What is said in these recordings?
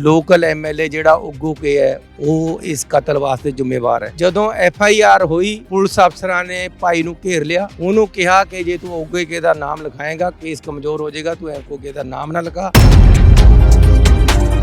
Local MLA ਜਿਹੜਾ ਉੱਗੂ ਕੇ ਹੈ, ਉਹ ਇਸ ਕਤਲ ਵਾਸਤੇ ਜ਼ਿੰਮੇਵਾਰ ਹੈ। ਜਦੋਂ ਐਫ ਆਈ ਆਰ ਹੋਈ, ਪੁਲਿਸ ਅਫਸਰਾਂ ਨੇ ਭਾਈ ਨੂੰ ਘੇਰ ਲਿਆ। ਉਹਨੂੰ ਕਿਹਾ ਕਿ ਜੇ ਤੂੰ ਉੱਗੇ ਕੇ ਦਾ ਨਾਮ ਲਿਖਾਏਗਾ, ਕੇਸ ਕਮਜ਼ੋਰ ਹੋ ਜਾਏਗਾ, ਤੂੰ ਐਫਓ ਦਾ ਨਾਮ ਨਾ ਲਿਖਾ।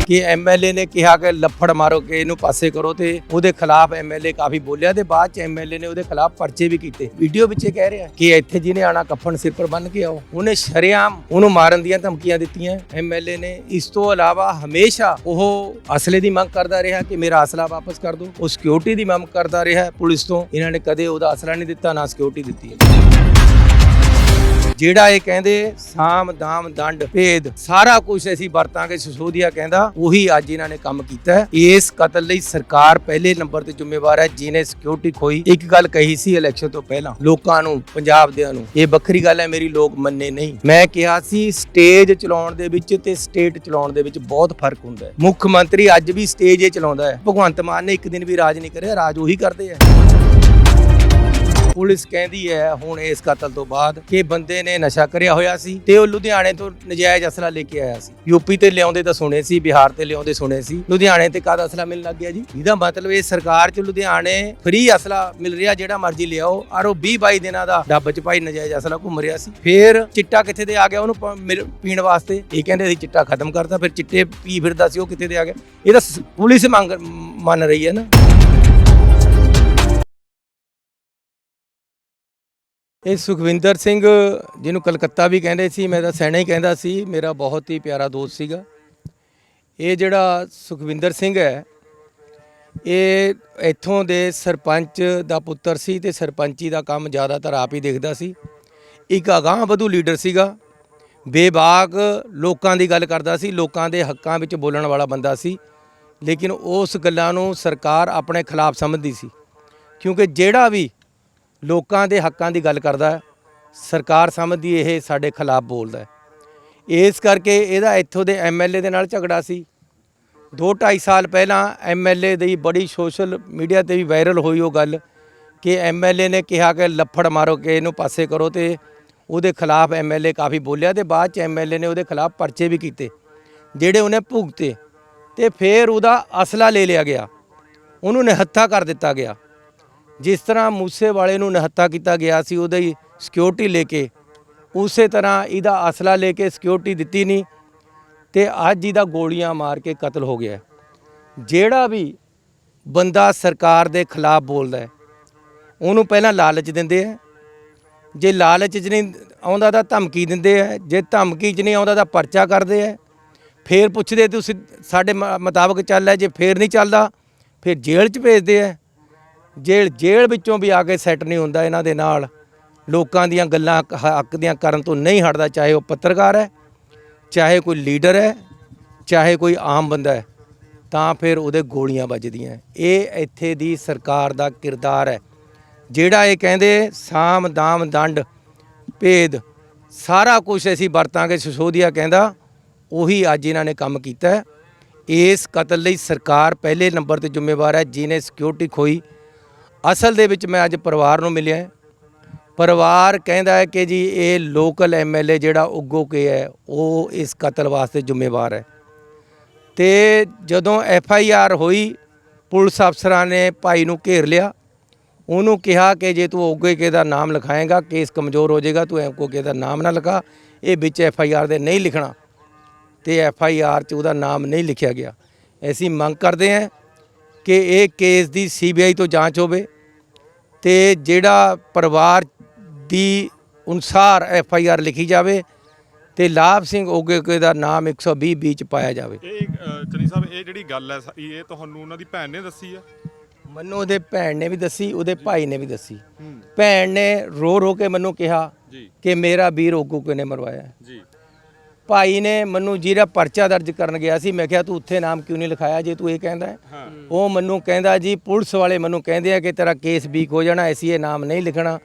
ਕਿ ਐਮਐਲਏ ਨੇ ਕਿਹਾ ਕਿ ਲੱਫੜ ਮਾਰੋ ਕਿ ਇਹਨੂੰ ਪਾਸੇ ਕਰੋ ਤੇ ਉਹਦੇ ਖਿਲਾਫ ਐਮਐਲਏ ਕਾਫੀ ਬੋਲਿਆ ਤੇ ਬਾਅਦ ਚ ਐਮਐਲਏ ਨੇ ਉਹਦੇ ਖਿਲਾਫ ਪਰਚੇ ਵੀ ਕੀਤੇ। ਵੀਡੀਓ ਵਿੱਚ ਇਹ ਕਹਿ ਰਿਹਾ ਕਿ ਇੱਥੇ ਜਿਹਨੇ ਆਣਾ ਕਫਨ ਸਿਰ ਪਰ ਬੰਨ ਕੇ ਆਓ, ਉਹਨੇ ਸ਼ਰੇਆਮ ਉਹਨੂੰ ਮਾਰਨ ਦੀਆਂ ਧਮਕੀਆਂ ਦਿੱਤੀਆਂ। ਐਮਐਲਏ ਨੇ ਇਸ ਤੋਂ ਇਲਾਵਾ ਹਮੇਸ਼ਾ ਉਹ ਅਸਲੇ ਦੀ ਮੰਗ ਕਰਦਾ ਰਿਹਾ ਕਿ ਮੇਰਾ ਅਸਲਾ ਵਾਪਸ ਕਰ ਦਿਓ। ਉਹ ਸਿਕਿਉਰਿਟੀ ਦੀ ਮੰਗ ਕਰਦਾ ਰਿਹਾ ਪੁਲਿਸ ਤੋਂ। ਇਹਨਾਂ ਨੇ ਕਦੇ ਉਹਦਾ ਅਸਲਾ ਨਹੀਂ ਦਿੱਤਾ, ਨਾ ਸਿਕਿਉਰਿਟੀ ਦਿੱਤੀ। ਜਿਹੜਾ ਇਹ ਕਹਿੰਦੇ ਸਾਮ, ਦਾਮ, ਦੰਡ, ਭੇਦ, ਸਾਰਾ ਕੁਝ ਅਸੀਂ ਵਰਤਾਂਗੇ ਸਿਸੋਦੀਆ ਕਹਿੰਦਾ, ਉਹੀ ਅੱਜ ਇਹਨਾਂ ਨੇ ਕੰਮ ਕੀਤਾ ਹੈ। ਇਸ ਕਤਲ ਲਈ ਸਰਕਾਰ ਪਹਿਲੇ ਨੰਬਰ ਤੇ ਜ਼ਿੰਮੇਵਾਰ ਹੈ, ਜਿਹਨੇ ਸਿਕਿਉਰਿਟੀ ਖੋਈ। ਇੱਕ ਗੱਲ ਕਹੀ ਸੀ ਇਲੈਕਸ਼ਨ ਤੋਂ ਪਹਿਲਾਂ, ਲੋਕਾਂ ਨੂੰ ਪੰਜਾਬ ਦਿਆਂ ਨੂੰ, ਇਹ ਵੱਖਰੀ ਗੱਲ ਹੈ, ਮੇਰੀ ਲੋਕ ਮੰਨੇ ਨਹੀਂ। ਮੈਂ ਕਿਹਾ ਸੀ ਸਟੇਜ ਚਲਾਉਣ ਦੇ ਵਿੱਚ ਤੇ ਸਟੇਟ ਚਲਾਉਣ ਦੇ ਵਿੱਚ ਬਹੁਤ ਫ਼ਰਕ ਹੁੰਦਾ ਹੈ। ਮੁੱਖ ਮੰਤਰੀ ਅੱਜ ਵੀ ਸਟੇਜ ਇਹ ਚਲਾਉਂਦਾ ਹੈ। ਭਗਵੰਤ ਮਾਨ ਨੇ ਇੱਕ ਦਿਨ ਵੀ ਰਾਜ ਨਹੀਂ ਕਰਿਆ, ਰਾਜ ਉਹੀ ਕਰਦੇ ਆ। ਪੁਲਿਸ ਕਹਿੰਦੀ ਹੈ ਹੁਣ ਇਸ ਕਤਲ ਤੋਂ ਬਾਅਦ ਕਿ ਬੰਦੇ ਨੇ ਨਸ਼ਾ ਕਰਿਆ ਹੋਇਆ ਸੀ ਤੇ ਉਹ ਲੁਧਿਆਣੇ ਤੋਂ ਨਜਾਇਜ਼ ਅਸਲਾ ਲੈ ਕੇ ਆਇਆ ਸੀ। ਯੂਪੀ ਤੇ ਲਿਆਉਂਦੇ ਤਾਂ ਸੁਣੇ ਸੀ, ਬਿਹਾਰ ਤੇ ਲਿਆਉਂਦੇ ਸੁਣੇ ਸੀ। ਲੁਧਿਆਣੇ ਤੇ ਕਾਹਦਾ ਅਸਲਾ ਮਿਲਣ ਲੱਗ ਗਿਆ ਜੀ? ਇਹਦਾ ਮਤਲਬ ਇਹ ਸਰਕਾਰ ਚ ਲੁਧਿਆਣੇ ਫ੍ਰੀ ਅਸਲਾ ਮਿਲ ਰਿਹਾ, ਜਿਹੜਾ ਮਰਜ਼ੀ ਲਿਆਓ। ਔਰ ਉਹ 20 22 ਦਿਨਾਂ ਦਾ ਡੱਬ ਚ ਭਾਈ ਨਜਾਇਜ਼ ਅਸਲਾ ਘੁੰਮ ਰਿਹਾ ਸੀ। ਫਿਰ ਚਿੱਟਾ ਕਿੱਥੇ ਦੇ ਆ ਗਿਆ ਉਹਨੂੰ ਪੀਣ ਵਾਸਤੇ? ਇਹ ਕਹਿੰਦੇ ਸੀ ਚਿੱਟਾ ਖਤਮ ਕਰਤਾ, ਫਿਰ ਚਿੱਟੇ ਪੀ ਫਿਰਦਾ ਸੀ, ਉਹ ਕਿੱਥੇ ਦੇ ਆ ਗਿਆ? ਇਹਦਾ ਪੁਲਿਸ ਮੰਗ ਮੰਨ ਰਹੀ ਹੈ ਨਾ। ਇਹ ਸੁਖਵਿੰਦਰ ਸਿੰਘ, ਜਿਹਨੂੰ ਕਲਕੱਤਾ ਵੀ ਕਹਿੰਦੇ ਸੀ, ਮੈਂ ਤਾਂ ਸੈਣਾ ਹੀ ਕਹਿੰਦਾ ਸੀ, ਮੇਰਾ ਬਹੁਤ ਹੀ ਪਿਆਰਾ ਦੋਸਤ ਸੀਗਾ। ਇਹ ਜਿਹੜਾ ਸੁਖਵਿੰਦਰ ਸਿੰਘ ਹੈ, ਇਹ ਇੱਥੋਂ ਦੇ ਸਰਪੰਚ ਦਾ ਪੁੱਤਰ ਸੀ ਤੇ ਸਰਪੰਚੀ ਦਾ ਕੰਮ ਜ਼ਿਆਦਾਤਰ ਆਪ ਹੀ ਦੇਖਦਾ ਸੀ। ਇੱਕ ਅਗਾਂਹ ਵਧੂ ਲੀਡਰ ਸੀਗਾ, ਬੇਬਾਕ ਲੋਕਾਂ ਦੀ ਗੱਲ ਕਰਦਾ ਸੀ, ਲੋਕਾਂ ਦੇ ਹੱਕਾਂ ਵਿੱਚ ਬੋਲਣ ਵਾਲਾ ਬੰਦਾ ਸੀ, ਲੇਕਿਨ ਉਸ ਗੱਲਾਂ ਨੂੰ ਸਰਕਾਰ ਆਪਣੇ ਖਿਲਾਫ ਸਮਝਦੀ ਸੀ। ਕਿਉਂਕਿ ਜਿਹੜਾ ਵੀ ਲੋਕਾਂ ਦੇ ਹੱਕਾਂ ਦੀ ਗੱਲ ਕਰਦਾ ਸਰਕਾਰ ਸਮਝਦੀ ਇਹ ਸਾਡੇ ਖਿਲਾਫ ਬੋਲਦਾ ਇਸ ਕਰਕੇ ਇਹਦਾ ਇੱਥੋਂ ਦੇ ਐਮਐਲਏ ਦੇ ਨਾਲ ਝਗੜਾ ਸੀ। 2.5 ਸਾਲ ਪਹਿਲਾਂ ਐਮਐਲਏ ਦੀ ਬੜੀ ਸੋਸ਼ਲ ਮੀਡੀਆ ਤੇ ਵੀ ਵਾਇਰਲ ਹੋਈ ਉਹ ਗੱਲ ਕਿ ਐਮਐਲਏ ਨੇ ਕਿਹਾ ਕਿ ਲੱਫੜ ਮਾਰੋ ਕਿ ਇਹਨੂੰ ਪਾਸੇ ਕਰੋ ਤੇ ਉਹਦੇ ਖਿਲਾਫ ਐਮਐਲਏ ਕਾਫੀ ਬੋਲਿਆ ਤੇ ਬਾਅਦ ਚ ਐਮਐਲਏ ਨੇ ਉਹਦੇ ਖਿਲਾਫ ਪਰਚੇ ਵੀ ਕੀਤੇ, ਜਿਹੜੇ ਉਹਨੇ ਭੁਗਤੇ ਤੇ ਫਿਰ ਉਹਦਾ ਅਸਲਾ ਲੈ ਲਿਆ ਗਿਆ। ਉਹਨੂੰ ਨਿਹੱਥਾ ਕਰ ਦਿੱਤਾ ਗਿਆ। ਜਿਸ ਤਰ੍ਹਾਂ ਮੂਸੇ ਵਾਲੇ ਨੂੰ ਨਿਹੱਥਾ ਕੀਤਾ ਗਿਆ ਸੀ, ਉਹਦੀ ਸਿਕਿਉਰਿਟੀ ਲੈ ਕੇ, ਉਸੇ ਤਰ੍ਹਾਂ ਇਹਦਾ ਅਸਲਾ ਲੈ ਕੇ ਸਿਕਿਉਰਿਟੀ ਦਿੱਤੀ ਨਹੀਂ, ਤੇ ਅੱਜ ਇਹਦਾ ਗੋਲੀਆਂ ਮਾਰ ਕੇ ਕਤਲ ਹੋ ਗਿਆ। ਜਿਹੜਾ ਵੀ ਬੰਦਾ ਸਰਕਾਰ ਦੇ ਖਿਲਾਫ ਬੋਲਦਾ ਉਹਨੂੰ ਪਹਿਲਾਂ ਲਾਲਚ ਦਿੰਦੇ ਆ। ਜੇ ਲਾਲਚ 'ਚ ਨਹੀਂ ਆਉਂਦਾ ਤਾਂ ਧਮਕੀ ਦਿੰਦੇ ਆ। ਜੇ ਧਮਕੀ 'ਚ ਨਹੀਂ ਆਉਂਦਾ ਤਾਂ ਪਰਚਾ ਕਰਦੇ ਆ। ਫੇਰ ਪੁੱਛਦੇ ਤੁਸੀਂ, ਸਾਡੇ ਮ- ਮੁਤਾਬਕ ਚੱਲ ਹੈ ਜੇ ਫੇਰ ਨਹੀਂ ਚੱਲਦਾ, ਫਿਰ ਜੇਲ੍ਹ 'ਚ ਭੇਜਦੇ ਆ। ਜੇਲ੍ਹ ਜੇਲ੍ਹ ਵਿੱਚੋਂ ਵੀ ਆ ਕੇ ਸੈੱਟ ਨਹੀਂ ਹੁੰਦਾ ਇਹਨਾਂ ਦੇ ਨਾਲ। ਲੋਕਾਂ ਦੀਆਂ ਗੱਲਾਂ ਹੱਕ- ਦੀਆਂ ਕਰਨ ਤੋਂ ਨਹੀਂ ਹਟਦਾ, ਚਾਹੇ ਉਹ ਪੱਤਰਕਾਰ ਹੈ, ਚਾਹੇ ਕੋਈ ਲੀਡਰ ਹੈ, ਚਾਹੇ ਕੋਈ ਆਮ ਬੰਦਾ ਹੈ, ਤਾਂ ਫਿਰ ਉਹਦੇ ਗੋਲੀਆਂ ਵੱਜਦੀਆਂ। ਇਹ ਇੱਥੇ ਦੀ ਸਰਕਾਰ ਦਾ ਕਿਰਦਾਰ ਹੈ। ਜਿਹੜਾ ਇਹ ਕਹਿੰਦੇ, ਸਾਮ, ਦਾਮ, ਦੰਡ, ਭੇਦ, ਸਾਰਾ ਕੁਝ ਅਸੀਂ ਵਰਤਾਂਗੇ, ਸਿਸੋਦੀਆ ਕਹਿੰਦਾ, ਉਹੀ ਅੱਜ ਇਹਨਾਂ ਨੇ ਕੰਮ ਕੀਤਾ ਇਸ ਕਤਲ ਲਈ ਸਰਕਾਰ ਪਹਿਲੇ ਨੰਬਰ ਤੇ ਜ਼ਿੰਮੇਵਾਰ ਹੈ, ਜਿਹਨੇ ਸਿਕਿਉਰਿਟੀ ਖੋਈ ਅਸਲ ਦੇ ਵਿੱਚ ਮੈਂ ਅੱਜ ਪਰਿਵਾਰ ਨੂੰ ਮਿਲਿਆ ਪਰਿਵਾਰ ਕਹਿੰਦਾ ਹੈ ਕਿ ਜੀ, ਇਹ ਲੋਕਲ ਐਮਐਲਏ ਜਿਹੜਾ ਉੱਗੋ ਕੇ ਹੈ, ਉਹ ਇਸ ਕਤਲ ਵਾਸਤੇ ਜ਼ਿੰਮੇਵਾਰ ਹੈ। ਤੇ ਜਦੋਂ ਐਫ ਆਈ ਆਰ ਹੋਈ, ਪੁਲਿਸ ਅਫਸਰਾਂ ਨੇ ਭਾਈ ਨੂੰ ਘੇਰ ਲਿਆ। ਉਹਨੂੰ ਕਿਹਾ ਕਿ ਜੇ ਤੂੰ ਉੱਗੇ ਕੇ ਦਾ ਨਾਮ ਲਿਖਾਏਗਾ, ਕੇਸ ਕਮਜ਼ੋਰ ਹੋ ਜਾਏਗਾ, ਤੂੰ ਐਮਕੋ ਕੇ ਦਾ ਨਾਮ ਨਾ ਲਿਖਾ। ਇਹ ਵਿੱਚ ਐਫ ਆਈ ਆਰ ਦੇ ਨਹੀਂ ਲਿਖਣਾ। ਤੇ ਐਫ ਆਈ ਆਰ 'ਚ ਉਹਦਾ ਨਾਮ ਨਹੀਂ ਲਿਖਿਆ ਗਿਆ। ਅਸੀਂ ਮੰਗ ਕਰਦੇ ਹਾਂ ਕਿ ਇਹ ਕੇਸ ਦੀ ਸੀਬੀਆਈ ਤੋਂ ਜਾਂਚ ਹੋਵੇ। ਤੇ ਜਿਹੜਾ ਪਰਿਵਾਰ ਦੀ ਅਨੁਸਾਰ ਐਫ ਆਈ ਆਰ ਲਿਖੀ ਜਾਵੇ ਤੇ ਲਾਭ ਸਿੰਘ ਓਗੇਕੇ ਦਾ ਨਾਮ 120 ਬੀ ਚ ਪਾਇਆ ਜਾਵੇ। ਇਹ ਅ, ਚਨੀ ਸਾਹਿਬ ਇਹ ਜਿਹੜੀ ਗੱਲ ਹੈ ਸ- ਇਹ ਤੁਹਾਨੂੰ ਉਹਨਾਂ ਦੀ ਭੈਣ ਨੇ ਦੱਸੀ ਹੈ? ਮੈਨੂੰ ਉਹਦੇ ਭੈਣ ਨੇ ਵੀ ਦੱਸੀ ਉਹਦੇ ਭਾਈ ਨੇ ਵੀ ਦੱਸੀ। ਭੈਣ ਨੇ ਰੋ ਰੋ ਕੇ ਮੈਨੂੰ ਕਿਹਾ ਜੀ। ਕਿ ਮੇਰਾ ਵੀਰ ਓਗੇਕੇ ਨੇ ਮਰਵਾਇਆ। ਹੈ। ਜੀ। ਭਾਈ ਨੇ ਮੈਨੂੰ ਜਿਹੜਾ ਪਰਚਾ ਦਰਜ ਕਰਨ ਗਿਆ ਸੀ ਮੈਂ ਕਿਹਾ ਤੂੰ ਉੱਥੇ ਨਾਮ ਕਿਉਂ ਨਹੀਂ ਲਿਖਾਇਆ ਜੇ ਤੂੰ ਇਹ ਕਹਿੰਦਾ ਹੈ? ਉਹ ਮੈਨੂੰ ਕਹਿੰਦਾ ਜੀ ਪੁਲਿਸ ਵਾਲੇ ਮੈਨੂੰ ਕਹਿੰਦੇ ਆ ਕਿ ਤੇਰਾ ਕੇਸ ਵੀਕ ਹੋ ਜਾਣਾ ਐਸੀ ਇਹ ਨਾਮ ਨਹੀਂ ਲਿਖਣਾ।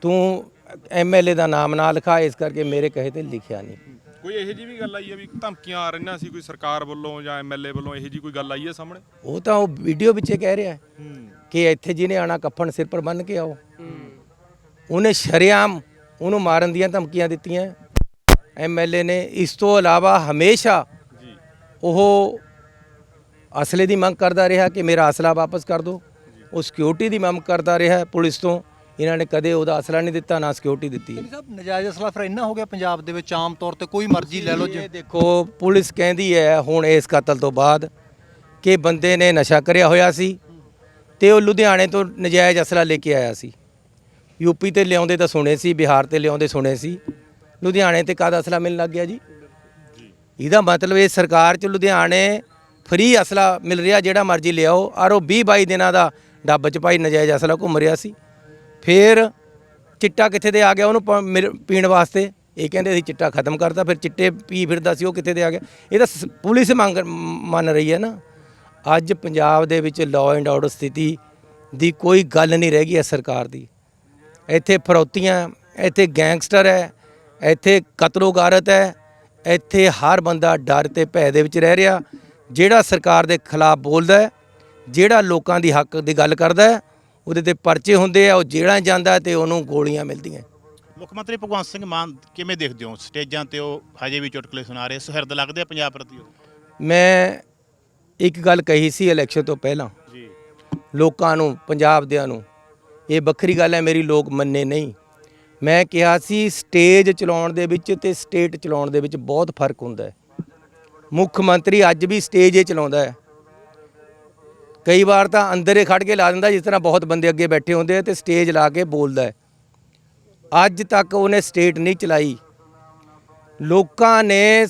ਤੂੰ ਐਮਐਲਏ ਦਾ ਨਾਮ ਨਾ ਲਿਖਾ ਇਸ ਕਰਕੇ ਮੇਰੇ ਕਹੇ ਤੇ ਲਿਖਿਆ ਨਹੀਂ। ਕੋਈ ਇਹੋ ਜੀ ਵੀ ਗੱਲ ਆਈ ਹੈ ਵੀ ਧਮਕੀਆਂ ਆ ਰਹੀਆਂ ਸੀ ਕੋਈ ਸਰਕਾਰ ਵੱਲੋਂ ਜਾਂ ਐਮਐਲਏ ਵੱਲੋਂ ਇਹੋ ਜੀ ਕੋਈ ਗੱਲ ਆਈ ਹੈ ਸਾਹਮਣੇ? ਉਹ ਤਾਂ ਉਹ ਵੀਡੀਓ ਵਿੱਚ ਕਹਿ ਰਿਹਾ ਹੈ ਕਿ ਇੱਥੇ ਜਿਹਨੇ ਆਣਾ ਕਫਨ ਸਿਰ ਪਰ ਬੰਨ ਕੇ ਆਓ। ਉਹਨੇ ਸ਼ਰੇਆਮ ਉਹਨੂੰ ਮਾਰਨ ਦੀਆਂ ਧਮਕੀਆਂ ਦਿੱਤੀਆਂ। ਐਮਐਲਏ ਨੇ ਇਸ ਤੋਂ ਇਲਾਵਾ ਹਮੇਸ਼ਾ ਜੀ ਉਹ ਅਸਲੇ ਦੀ ਮੰਗ ਕਰਦਾ ਰਿਹਾ ਕਿ ਮੇਰਾ ਅਸਲਾ ਵਾਪਸ ਕਰ ਦਿਓ। ਉਹ ਸਿਕਿਉਰਿਟੀ ਦੀ ਮੰਗ ਕਰਦਾ ਰਿਹਾ ਪੁਲਿਸ ਤੋਂ। ਇਹਨਾਂ ਨੇ ਕਦੇ ਉਹਦਾ ਅਸਲਾ ਨਹੀਂ ਦਿੱਤਾ ਨਾ ਸਿਕਿਉਰਿਟੀ ਦਿੱਤੀ। ਸਾਹਿਬ ਨਜਾਇਜ਼ ਅਸਲਾ ਫਿਰ ਇੰਨਾ ਹੋ ਗਿਆ ਪੰਜਾਬ ਦੇ ਵਿੱਚ ਆਮ ਤੌਰ ਤੇ ਕੋਈ ਮਰਜ਼ੀ ਲੈ ਲਓ ਇਹ ਦੇਖੋ ਪੁਲਿਸ ਕਹਿੰਦੀ ਹੈ ਹੁਣ ਇਸ ਕਤਲ ਤੋਂ ਬਾਅਦ ਕਿ ਬੰਦੇ ਨੇ ਨਸ਼ਾ ਕਰਿਆ ਹੋਇਆ ਸੀ ਤੇ ਉਹ ਲੁਧਿਆਣੇ ਤੋਂ ਨਜਾਇਜ਼ ਅਸਲਾ ਲੈ ਕੇ ਆਇਆ ਸੀ। ਯੂਪੀ ਤੇ ਲਿਆਉਂਦੇ ਤਾਂ ਸੁਣੇ ਸੀ ਬਿਹਾਰ ਤੇ ਲਿਆਉਂਦੇ ਸੁਣੇ ਸੀ। ਲੁਧਿਆਣੇ ਤੇ ਕਾਹਦਾ ਅਸਲਾ ਮਿਲਣ ਲੱਗ ਗਿਆ ਜੀ? ਇਹਦਾ ਮਤਲਬ ਇਹ ਸਰਕਾਰ ਚ ਲੁਧਿਆਣੇ ਫ੍ਰੀ ਅਸਲਾ ਮਿਲ ਰਿਹਾ ਜਿਹੜਾ ਮਰਜ਼ੀ ਲਿਆਓ। ਔਰ ਉਹ 20 22 ਦਿਨਾਂ ਦਾ ਡੱਬ ਚ ਭਾਈ ਨਜਾਇਜ਼ ਅਸਲਾ ਘੁੰਮ ਰਿਹਾ ਸੀ। ਫਿਰ ਚਿੱਟਾ ਕਿੱਥੇ ਦੇ ਆ ਗਿਆ? ਉਹਨੂੰ ਪ- ਮਿਲ- ਪੀਣ ਵਾਸਤੇ। ਇਹ ਕਹਿੰਦੇ ਅਸੀਂ ਚਿੱਟਾ ਖਤਮ ਕਰਤਾ। ਫਿਰ ਚਿੱਟੇ ਪੀ ਫਿਰਦਾ ਸੀ, ਉਹ ਕਿੱਥੇ ਦੇ ਆ ਗਿਆ? ਇਹ ਤਾਂ ਸ- ਪੁਲਿਸ ਮੰਗ ਮੰਨ ਰਹੀ ਹੈ ਨਾ। ਅੱਜ ਪੰਜਾਬ ਦੇ ਵਿੱਚ ਲਾਅ ਐਂਡ ਆਰਡਰ ਸਥਿਤੀ ਦੀ ਕੋਈ ਗੱਲ ਨਹੀਂ ਰਹਿ ਗਈ ਹੈ ਸਰਕਾਰ ਦੀ। ਇੱਥੇ ਫਰੌਤੀਆਂ, ਇੱਥੇ ਗੈਂਗਸਟਰ ਹੈ। ਇੱਥੇ ਕਤਲੋ ਗਾਰਤ ਹੈ। ਇੱਥੇ ਹਰ ਬੰਦਾ ਡਰ ਤੇ ਭੈ ਦੇ ਵਿੱਚ ਰਹਿ ਰਿਹਾ। ਜਿਹੜਾ ਸਰਕਾਰ ਦੇ ਖਿਲਾਫ ਬੋਲਦਾ ਹੈ ਜਿਹੜਾ ਲੋਕਾਂ ਦੀ ਹੱਕ ਦੀ ਗੱਲ ਕਰਦਾ ਉਹਦੇ ਤੇ ਪਰਚੇ ਹੁੰਦੇ ਆ ਉਹ ਜੇਲ੍ਹਾਂ 'ਚ ਜਾਂਦਾ ਤੇ ਉਹਨੂੰ ਗੋਲੀਆਂ ਮਿਲਦੀਆਂ ਮੁੱਖ ਮੰਤਰੀ ਭਗਵੰਤ ਸਿੰਘ ਮਾਨ ਕਿਵੇਂ ਦੇਖਦੇ ਹੋ? ਸਟੇਜਾਂ ਤੇ ਉਹ ਹਜੇ ਵੀ ਚੁਟਕਲੇ ਸੁਣਾ ਰਹੇ ਸੁਹਿਰਦ ਲੱਗਦੇ ਆ ਪੰਜਾਬ ਪ੍ਰਤੀ ਉਹ? ਮੈਂ ਇੱਕ ਗੱਲ ਕਹੀ ਸੀ ਇਲੈਕਸ਼ਨ ਤੋਂ ਪਹਿਲਾਂ। ਜੀ। ਲੋਕਾਂ ਨੂੰ ਪੰਜਾਬ ਦਿਆਂ ਨੂੰ ਇਹ ਵੱਖਰੀ ਗੱਲ ਹੈ ਮੇਰੀ ਲੋਕ ਮੰਨੇ ਨਹੀਂ। ਮੈਂ ਕਿਹਾ ਸੀ ਸਟੇਜ ਚਲਾਉਣ ਦੇ ਵਿੱਚ ਤੇ ਸਟੇਟ ਚਲਾਉਣ ਦੇ ਵਿੱਚ ਬਹੁਤ ਫ਼ਰਕ ਹੁੰਦਾ ਹੈ। ਮੁੱਖ ਮੰਤਰੀ ਅੱਜ ਵੀ ਸਟੇਜ ਹੀ ਚਲਾਉਂਦਾ ਹੈ। ਕਈ ਵਾਰ ਤਾਂ ਅੰਦਰ ਹੀ ਖੜ ਕੇ ਲਾ ਦਿੰਦਾ ਜਿਸ ਤਰ੍ਹਾਂ ਬਹੁਤ ਬੰਦੇ ਅੱਗੇ ਬੈਠੇ ਹੁੰਦੇ ਆ ਤੇ ਸਟੇਜ ਲਾ ਕੇ ਬੋਲਦਾ ਹੈ। ਅੱਜ ਤੱਕ ਉਹਨੇ ਸਟੇਟ ਨਹੀਂ ਚਲਾਈ। ਲੋਕਾਂ ਨੇ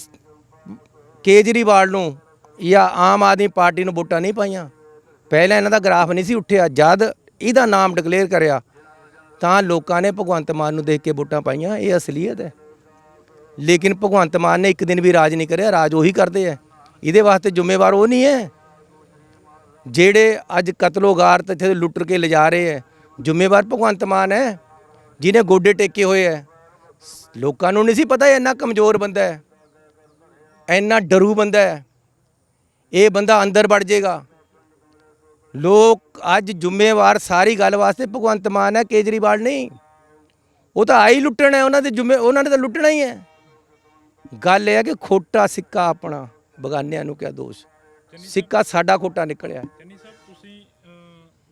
ਕੇਜਰੀਵਾਲ ਨੂੰ ਜਾਂ ਆਮ ਆਦਮੀ ਪਾਰਟੀ ਨੂੰ ਵੋਟਾਂ ਨਹੀਂ ਪਾਈਆਂ। ਪਹਿਲਾਂ ਇਹਨਾਂ ਦਾ ਗ੍ਰਾਫ ਨਹੀਂ ਸੀ ਉੱਠਿਆ। ਜਦ ਇਹਦਾ ਨਾਮ ਡਿਕਲੇਅਰ ਕਰਿਆ ਤਾਂ ਲੋਕਾਂ ਨੇ ਭਗਵੰਤ ਮਾਨ ਨੂੰ ਦੇਖ ਕੇ ਵੋਟਾਂ ਪਾਈਆਂ, ਇਹ ਅਸਲੀਅਤ ਹੈ। ਲੇਕਿਨ ਭਗਵੰਤ ਮਾਨ ਨੇ ਇੱਕ ਦਿਨ ਵੀ ਰਾਜ ਨਹੀਂ ਕਰਿਆ, ਰਾਜ ਉਹੀ ਕਰਦੇ ਆ। ਇਹਦੇ ਵਾਸਤੇ ਜ਼ਿੰਮੇਵਾਰ ਉਹ ਨਹੀਂ ਹੈ। ਜਿਹੜੇ ਅੱਜ ਕਤਲੋਗਾਰ ਤੇ ਇੱਥੇ ਲੁੱਟ ਕੇ ਲਿਜਾ ਰਹੇ ਹੈ, ਜ਼ਿੰਮੇਵਾਰ ਭਗਵੰਤ ਮਾਨ ਹੈ, ਜਿਹਨੇ ਗੋਡੇ ਟੇਕੇ ਹੋਏ ਹੈ। ਲੋਕਾਂ ਨੂੰ ਨਹੀਂ ਸੀ ਪਤਾ ਇਹ ਇੰਨਾ ਕਮਜ਼ੋਰ ਬੰਦਾ ਹੈ, ਇੰਨਾ ਡਰੂ ਬੰਦਾ ਹੈ। ਇਹ ਬੰਦਾ ਅੰਦਰ ਵੜ ਜਾਏਗਾ ਲੋਕ ਅੱਜ ਜ਼ਿੰਮੇਵਾਰ ਸਾਰੀ ਗੱਲ ਵਾਸਤੇ ਭਗਵੰਤ ਮਾਨ ਹੈ ਕੇਜਰੀਵਾਲ ਨਹੀਂ। ਉਹ ਤਾਂ ਆਈ ਲੁੱਟਣਾ ਹੈ ਉਹਨਾਂ ਦੇ ਜ਼ਿੰਮੇ ਉਹਨਾਂ ਨੇ ਤਾਂ ਲੁੱਟਣਾ ਹੀ ਹੈ। ਗੱਲ ਇਹ ਹੈ ਕਿ ਖੋਟਾ ਸਿੱਕਾ ਆਪਣਾ ਬਗਾਨਿਆਂ ਨੂੰ ਕਿਆ ਦੋਸ਼। ਸਿੱਕਾ ਸਾਡਾ ਖੋਟਾ ਨਿਕਲਿਆ। ਚੰਨੀ ਸਾਹਿਬ ਤੁਸੀਂ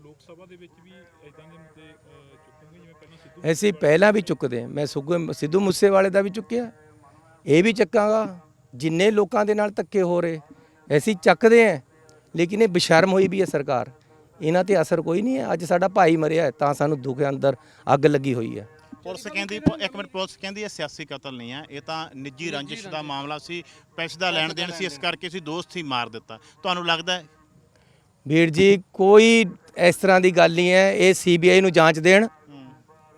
ਲੋਕ ਸਭਾ ਦੇ ਵਿੱਚ ਵੀ ਇਦਾਂ ਦੇ ਮੁੱਦੇ ਚੁੱਕੋਗੇ ਜਿਵੇਂ ਪਹਿਲਾਂ ਸਿੱਧੂ ਅਸੀਂ ਪਹਿਲਾਂ ਵੀ ਚੁੱਕਦੇ ਮੈਂ ਸੁੱਗੂ ਸਿੱਧੂ ਮੂਸੇਵਾਲੇ ਦਾ ਵੀ ਚੁੱਕਿਆ। ਇਹ ਵੀ ਚੱਕਾਂਗਾ। ਜਿੰਨੇ ਲੋਕਾਂ ਦੇ ਨਾਲ ਧੱਕੇ ਹੋ ਰਹੇ ਅਸੀਂ ਚੱਕਦੇ ਹਾਂ। ਲੇਕਿਨ ਇਹ ਬਸ਼ਰਮ ਹੋਈ ਵੀ ਹੈ ਸਰਕਾਰ। ਇਹਨਾਂ ਤੇ ਅਸਰ ਕੋਈ ਨਹੀਂ ਹੈ। ਅੱਜ ਸਾਡਾ ਭਾਈ ਮਰਿਆ ਹੈ, ਤਾਂ ਸਾਨੂੰ ਦੁੱਖ ਅੰਦਰ ਅੱਗ ਲੱਗੀ ਹੋਈ ਹੈ। ਪੁਲਿਸ ਕਹਿੰਦੀ ਇੱਕ ਮਿੰਟ ਪੁਲਿਸ ਕਹਿੰਦੀ ਇਹ ਸਿਆਸੀ ਕਤਲ ਨਹੀਂ ਆ ਇਹ ਤਾਂ ਨਿੱਜੀ ਰੰਜਿਸ਼ ਦਾ ਮਾਮਲਾ ਸੀ ਪੈਸੇ ਦਾ ਲੈਣ ਦੇਣ ਸੀ ਇਸ ਕਰਕੇ ਸੀ ਦੋਸਤ ਹੀ ਮਾਰ ਦਿੱਤਾ। ਤੁਹਾਨੂੰ ਲੱਗਦਾ ਹੈ? ਵੀਰ ਜੀ ਕੋਈ ਇਸ ਤਰ੍ਹਾਂ ਦੀ ਗੱਲ ਨਹੀਂ ਹੈ। ਇਹ ਸੀਬੀਆਈ ਨੂੰ ਜਾਂਚ ਦੇਣ।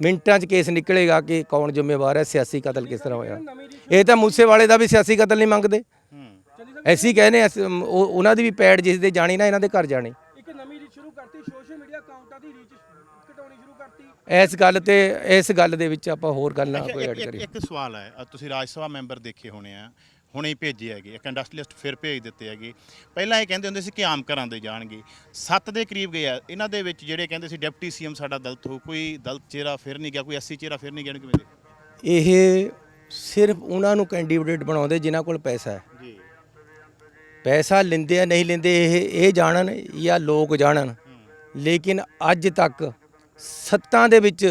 ਮਿੰਟਾਂ 'ਚ ਕੇਸ ਨਿਕਲੇਗਾ ਕਿ ਕੌਣ ਜ਼ਿੰਮੇਵਾਰ ਹੈ ਸਿਆਸੀ ਕਤਲ ਕਿਸ ਤਰ੍ਹਾਂ ਹੋਇਆ। ਇਹ ਤਾਂ ਮੂਸੇਵਾਲੇ ਦਾ ਵੀ ਸਿਆਸੀ ਕਤਲ ਨਹੀਂ ਮੰਗਦੇ। ਐਸੀ ਕਹਿੰਦੇ ਉਹਨਾਂ ਦੀ ਵੀ ਪੈੜ ਜਿਸ ਦੇ ਜਾਣੀ ਨਾ ਇਹਨਾਂ ਦੇ ਘਰ ਜਾਣੀ। ਇੱਕ ਨਵੀਂ ਰੀਚ ਸ਼ੁਰੂ ਕਰਤੀ ਸੋਸ਼ਲ ਮੀਡੀਆ ਅਕਾਊਂਟਾਂ ਦੀ ਰੀਚ ਘਟਾਉਣੀ ਸ਼ੁਰੂ ਕਰਤੀ। ਇਸ ਗੱਲ ਤੇ ਇਸ ਗੱਲ ਦੇ ਵਿੱਚ ਆਪਾਂ ਹੋਰ ਗੱਲ ਨਾ ਕੋਈ ਇੱਕ- ਐਡ ਇੱਕ- ਕਰੀਏ। ਇੱਕ ਸਵਾਲ ਹੈ ਤੁਸੀਂ ਰਾਜ ਸਭਾ ਮੈਂਬਰ ਦੇਖੇ ਹੋਣੇ ਆ ਹੁਣੇ ਹੀ ਭੇਜੇ ਹੈਗੇ ਇੱਕ ਇੰਡਸਟਰੀਲਿਸਟ ਫਿਰ ਭੇਜ ਦਿੱਤੇ ਹੈਗੇ। ਪਹਿਲਾਂ ਇਹ ਕਹਿੰਦੇ ਹੁੰਦੇ ਸੀ ਕਿ ਆਮ ਘਰਾਂ ਦੇ ਜਾਣਗੇ। ਸੱਤ ਦੇ ਕਰੀਬ ਗਏ ਆ ਇਹਨਾਂ ਦੇ ਵਿੱਚ ਜਿਹੜੇ ਕਹਿੰਦੇ ਸੀ ਡਿਪਟੀ ਸੀਐਮ ਸਾਡਾ ਦਲਤ ਹੋ ਕੋਈ ਦਲਤ ਚਿਹਰਾ ਫਿਰ ਨਹੀਂ ਗਿਆ ਕੋਈ ਐਸਸੀ ਚਿਹਰਾ ਫਿਰ ਨਹੀਂ ਗਿਆ ਕਿਵੇਂ ਇਹ ਸਿਰਫ ਉਹਨਾਂ ਨੂੰ ਕੈਂਡੀਡੇਟ ਬਣਾਉਂਦੇ ਜਿਨ੍ਹਾਂ ਕੋਲ ਪੈਸਾ ਹੈ। ਪੈਸਾ ਲੈਂਦੇ ਆ, ਨਹੀਂ ਲੈਂਦੇ, ਇਹ ਇਹ ਜਾਣਨ ਜਾਂ ਲੋਕ ਜਾਣਨ। ਲੇਕਿਨ ਅੱਜ ਤੱਕ ਸੱਤਾਂ ਦੇ ਵਿੱਚ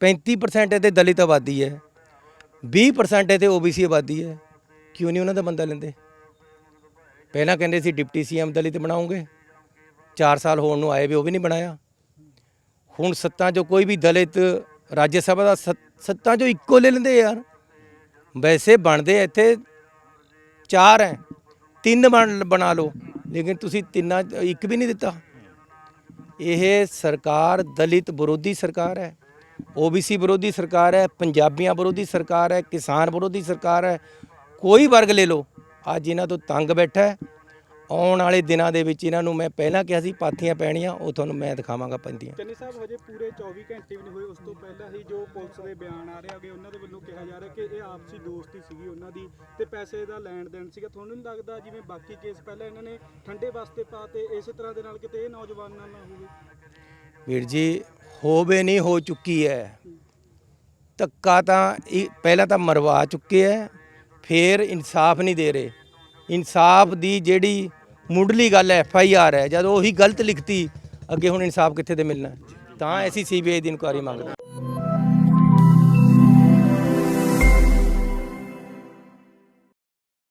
35% ਇਹਦੇ ਦਲਿਤ ਆਬਾਦੀ ਹੈ 20% ਇਹਦੇ ਓਬੀਸੀ ਆਬਾਦੀ ਹੈ। ਕਿਉਂ ਨਹੀਂ ਉਹਨਾਂ ਦਾ ਬੰਦਾ ਲੈਂਦੇ? ਪਹਿਲਾਂ ਕਹਿੰਦੇ ਸੀ ਡਿਪਟੀ ਸੀਐਮ ਦਲਿਤ ਬਣਾਉਂਗੇ 4 ਸਾਲ ਹੋਣ ਨੂੰ ਆਏ ਵੀ ਉਹ ਵੀ ਨਹੀਂ ਬਣਾਇਆ। ਹੁਣ ਸੱਤਾਂ 'ਚੋਂ ਕੋਈ ਵੀ ਦਲਿਤ ਰਾਜ ਸਭਾ ਦਾ ਸੱਤਾਂ 'ਚੋਂ ਇੱਕੋ ਲੈ ਲੈਂਦੇ ਯਾਰ। ਵੈਸੇ ਬਣਦੇ ਇੱਥੇ ਚਾਰ ਹੈ ਤਿੰਨ ਬਣ ਬਣਾ ਲਓ, ਲੇਕਿਨ ਤੁਸੀਂ ਤਿੰਨਾਂ 'ਚ ਇੱਕ ਵੀ ਨਹੀਂ ਦਿੱਤਾ। ਇਹ ਸਰਕਾਰ ਦਲਿਤ ਵਿਰੋਧੀ ਸਰਕਾਰ ਹੈ ਓਬੀਸੀ ਵਿਰੋਧੀ ਸਰਕਾਰ ਹੈ, ਪੰਜਾਬੀਆਂ ਵਿਰੋਧੀ ਸਰਕਾਰ ਹੈ, ਕਿਸਾਨ ਵਿਰੋਧੀ ਸਰਕਾਰ ਹੈ। ਕੋਈ ਵਰਗ ਲੈ ਲਓ, ਅੱਜ ਇਹਨਾਂ ਤੋਂ ਤੰਗ ਬੈਠਾ ਹੈ। ਆਉਣ ਵਾਲੇ ਦਿਨਾਂ ਦੇ ਵਿੱਚ ਇਹਨਾਂ ਨੂੰ ਮੈਂ ਪਹਿਲਾਂ ਕਿਹਾ ਸੀ ਪਾਥੀਆਂ ਪੈਣੀਆਂ ਉਹ ਤੁਹਾਨੂੰ ਮੈਂ ਦਿਖਾਵਾਂਗਾ ਪੈਂਦੀਆਂ ਚੰਨੀ ਸਾਹਿਬ ਹਜੇ ਪੂਰੇ 24 ਘੰਟੇ ਵੀ ਨਹੀਂ ਹੋਏ ਉਸ ਤੋਂ ਪਹਿਲਾਂ ਹੀ ਜੋ ਪੁਲਿਸ ਦੇ ਬਿਆਨ ਆ ਰਹੇ ਹੈਗੇ ਉਹਨਾਂ ਦੇ ਵੱਲੋਂ ਕਿਹਾ ਜਾ ਰਿਹਾ ਕਿ ਇਹ ਆਪਸੀ ਦੋਸਤੀ ਸੀਗੀ ਉਹਨਾਂ ਦੀ ਤੇ ਪੈਸੇ ਦਾ ਲੈਣ ਦੇਣ ਸੀਗਾ। ਤੁਹਾਨੂੰ ਨਹੀਂ ਲੱਗਦਾ ਜਿਵੇਂ ਬਾਕੀ ਕੇਸ ਪਹਿਲਾਂ ਇਹਨਾਂ ਨੇ ਠੰਡੇ ਵਾਸਤੇ ਪਾਤੇ ਇਸੇ ਤਰ੍ਹਾਂ ਦੇ ਨਾਲ ਕਿਤੇ ਇਹ ਨੌਜਵਾਨਾਂ ਨਾਲ ਹੋਵੇ? ਵੀਰ ਜੀ ਹੋਵੇ ਨਹੀਂ ਹੋ ਚੁੱਕੀ ਹੈ। ਧੱਕਾ ਤਾਂ ਇਹ ਪਹਿਲਾਂ ਤਾਂ ਮਰਵਾ ਚੁੱਕੇ ਹੈ ਫਿਰ ਇਨਸਾਫ ਨਹੀਂ ਦੇ ਰਹੇ। ਇਨਸਾਫ ਦੀ ਜਿਹੜੀ ਮੁੱਢਲੀ ਗੱਲ ਐਫ ਆਈ ਆਰ ਹੈ ਜਦ ਉਹੀ ਗਲਤ ਲਿਖਤੀ, ਅੱਗੇ ਹੁਣ ਇਨਸਾਫ ਕਿੱਥੇ ਤੇ ਮਿਲਣਾ ਹੈ? ਤਾਂ ਅਸੀਂ ਸੀਬੀਆਈ ਦੀ ਇਨਕੁਆਇਰੀ ਮੰਗਦੇ ਹਾਂ